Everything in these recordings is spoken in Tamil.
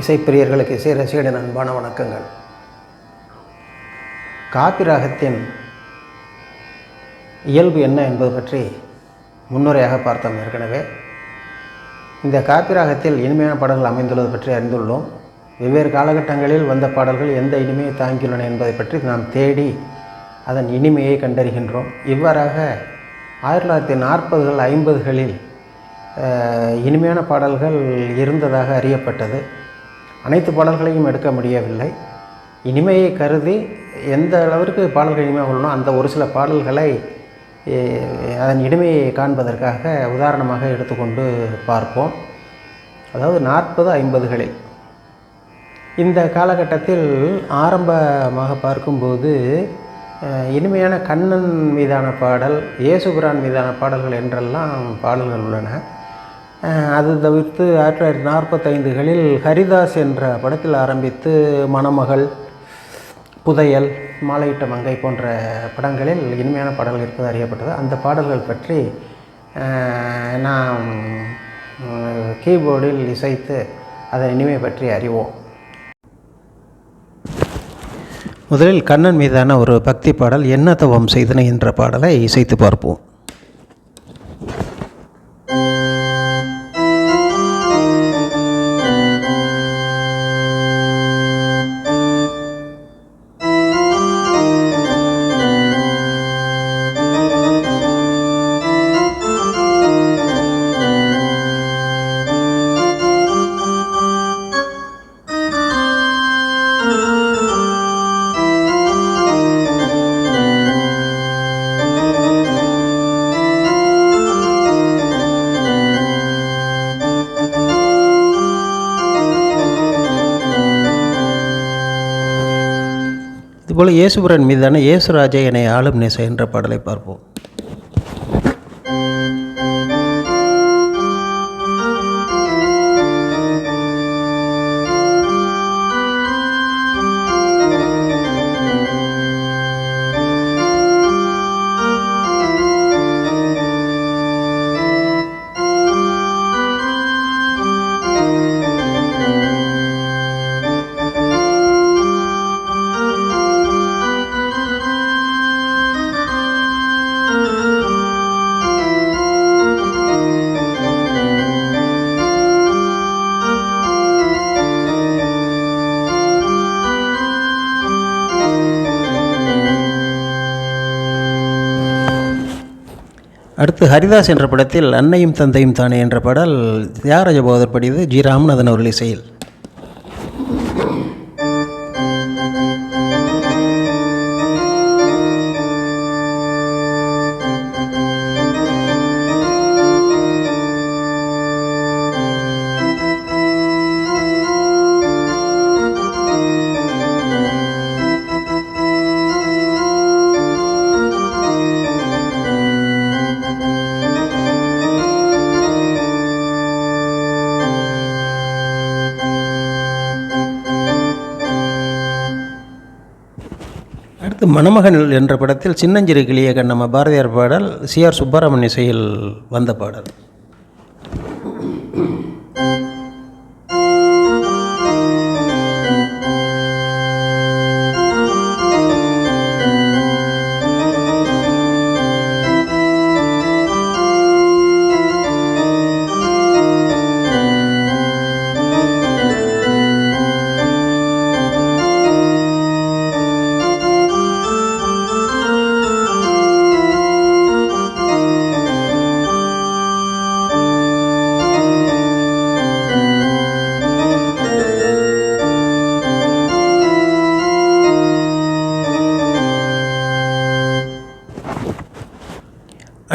இசைப்பிரியர்களுக்கு இசை ரசிகரின் அன்பான வணக்கங்கள். காப்பிராகத்தின் இயல்பு என்ன என்பது பற்றி முன்னுரையாக பார்த்தோம் ஏற்கனவே. இந்த காப்பிராகத்தில் இனிமையான பாடல்கள் அமைந்துள்ளது பற்றி அறிந்துள்ளோம். வெவ்வேறு காலகட்டங்களில் வந்த பாடல்கள் எந்த இனிமையை தாங்கியுள்ளன என்பதை பற்றி நாம் தேடி அதன் இனிமையை கண்டறிகின்றோம். இவ்வாறாக ஆயிரத்தி தொள்ளாயிரத்தி நாற்பதுகள் ஐம்பதுகளில் இனிமையான பாடல்கள் இருந்ததாக அறியப்பட்டது. அனைத்து பாடல்களையும் எடுக்க முடியவில்லை. இனிமையை கருதி எந்த அளவிற்கு பாடல்கள் இனிமையாக உள்ளனோ அந்த ஒரு சில பாடல்களை அதன் இனிமையை காண்பதற்காக உதாரணமாக எடுத்துக்கொண்டு பார்ப்போம். அதாவது நாற்பது ஐம்பதுகளில். இந்த காலகட்டத்தில் ஆரம்பமாக பார்க்கும்போது இனிமையான கண்ணன் மீதான பாடல் இயேசுபிரான் மீதான பாடல்கள் என்றெல்லாம் பாடல்கள் உள்ளன. அது தவிர்த்து ஆயிரத்தி தொள்ளாயிரத்தி நாற்பத்தைந்துகளில் ஹரிதாஸ் என்ற படத்தில் ஆரம்பித்து மணமகள் புதையல் மாலையிட்ட மங்கை போன்ற படங்களில் இனிமையான பாடல்கள் இருப்பது அறியப்பட்டது. அந்த பாடல்கள் பற்றி நாம் கீபோர்டில் இசைத்து அதன் இனிமை பற்றி அறிவோம். முதலில் கண்ணன் மீதான ஒரு பக்தி பாடல் என்ன தவம் செய்தன என்ற பாடலை இசைத்து பார்ப்போம். இதுபோல் இயேசுபுரன் மீதான இயேசுராஜா என்னை ஆளும் நேச என்ற பாடலை பார்ப்போம். அடுத்து ஹரிதாஸ் என்ற படத்தில் அன்னையும் தந்தையும் தானே என்ற பாடல் தியாகராஜ போதர் படிது ஜி ராமநாதன் அவர்கள் இசையில் அடுத்து மணமகன் என்ற படத்தில் சின்னஞ்சிறு கிளிய கண்ணம்மா பாரதியார் பாடல் சி ஆர் சுப்பராமன் இசையில் வந்த பாடல்.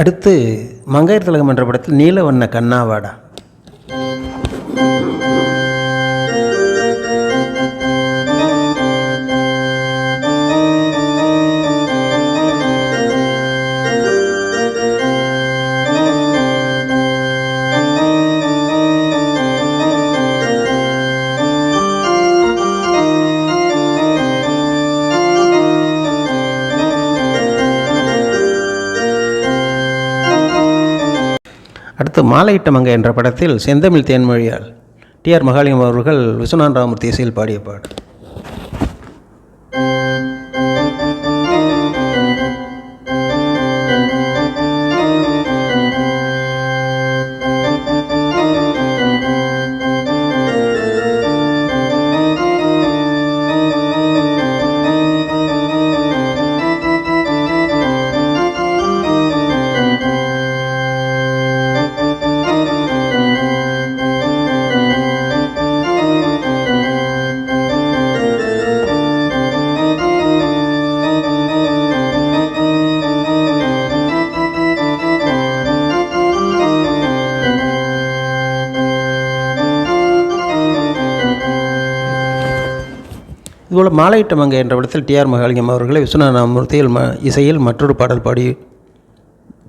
அடுத்து மங்கையர் திலகம் என்ற படத்தில் நீலவண்ண கண்ணாவாடா. மாலையிட்ட மங்க என்ற படத்தில் செந்தமிழ் தேன்மொழியால் டிஆர் மகாலிங்கம் அவர்கள் விஸ்வநாத ராமூர்த்தி இசையில் பாடிய பாடல் இதுபோல் மாலையிட்ட மங்கை என்ற படத்தில் டிஆர் மகாலிங்கம் அவர்களை விஸ்வநாதாமூர்த்தியில் ம இசையில் மற்றொரு பாடல் பாடி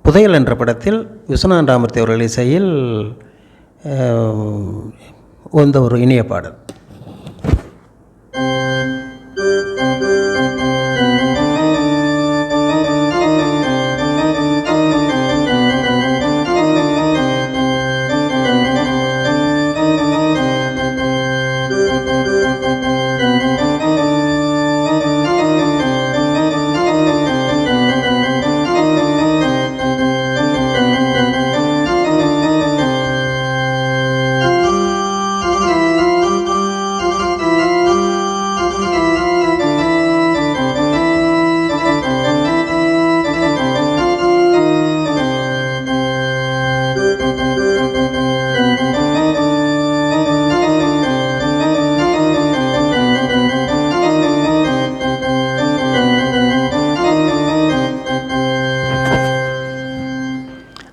புதையல் என்ற படத்தில் விஸ்வநாத ராமூர்த்தி அவர்கள் இசையில் வந்த ஒரு இனிய பாடல்.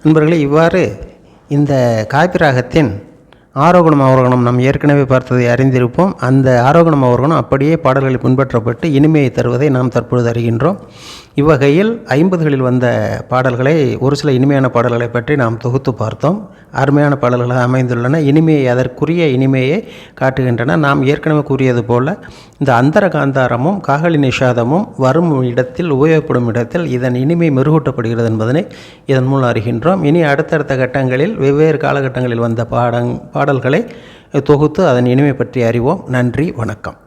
நண்பர்களே இவ்வாறு இந்த காப்பிராகத்தின் ஆரோகணம் அவரோகணம் நாம் ஏற்கனவே பார்த்ததை அறிந்திருப்போம். அந்த ஆரோகணம் அவரோகணம் அப்படியே பாடல்களில் பின்பற்றப்பட்டு இனிமையை தருவதை நாம் தற்பொழுது அறிகின்றோம். இவ்வகையில் ஐம்பதுகளில் வந்த பாடல்களை ஒரு சில இனிமையான பாடல்களை பற்றி நாம் தொகுத்து பார்த்தோம். அருமையான பாடல்களாக அமைந்துள்ளன. இனிமையை அதற்குரிய இனிமையை காட்டுகின்றன. நாம் ஏற்கனவே கூறியது போல இந்த அந்தர காந்தாரமும் காகலி நிஷாதமும் வரும் இடத்தில் உபயோகப்படும் இடத்தில் இதன் இனிமை மெருகூட்டப்படுகிறது என்பதனை இதன் மூலம் அறிகின்றோம். இனி அடுத்தடுத்த கட்டங்களில் வெவ்வேறு காலகட்டங்களில் வந்த பாடங் பாடல்களை தொகுத்து அதன் இனிமை பற்றி அறிவோம். நன்றி வணக்கம்.